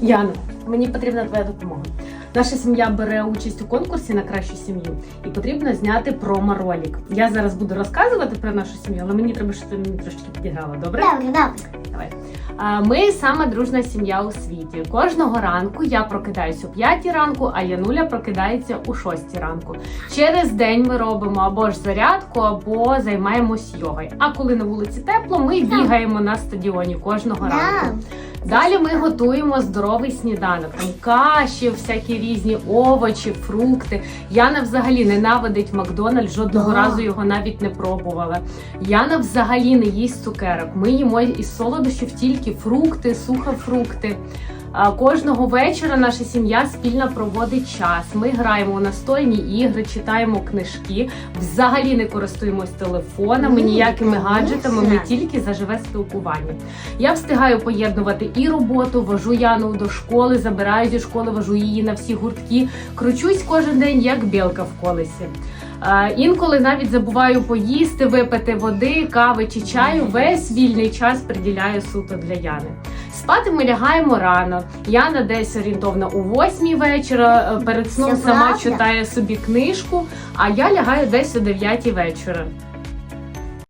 Яна, мені потрібна твоя допомога. Наша сім'я бере участь у конкурсі на кращу сім'ю, і потрібно зняти промо-ролик. Я зараз буду розказувати про нашу сім'ю, але мені треба, щоб ти мені трошки підіграла. Добре? Добре, добре. Давай. Ми сама дружна сім'я у світі. Кожного ранку я прокидаюся о 5 ранку, а Януля прокидається у 6 ранку. Через день ми робимо або ж зарядку, або займаємось йогою. А коли на вулиці тепло, ми бігаємо на стадіоні кожного ранку. Да. Далі ми готуємо здоровий сніданок. Там каші, всякі різні овочі, фрукти. Яна взагалі ненавидить Макдональд, жодного разу його навіть не пробувала. Яна взагалі не їсть цукерок. Ми їмо із солодощів тільки фрукти, сухофрукти. Кожного вечора наша сім'я спільно проводить час. Ми граємо у настольні ігри, читаємо книжки, взагалі не користуємось телефонами, ніякими гаджетами. Ми тільки за живе спілкування. Я встигаю поєднувати і роботу, вожу Яну до школи, забираю зі школи, вожу її на всі гуртки. Кручусь кожен день, як білка в колесі. Інколи навіть забуваю поїсти, випити води, кави чи чаю. Весь вільний час приділяю суто для Яни. Спати ми лягаємо рано. Яна десь орієнтовно у восьмій вечора. е, Перед сном Це сама правда? читає собі книжку, а я лягаю десь о дев'ятій вечора.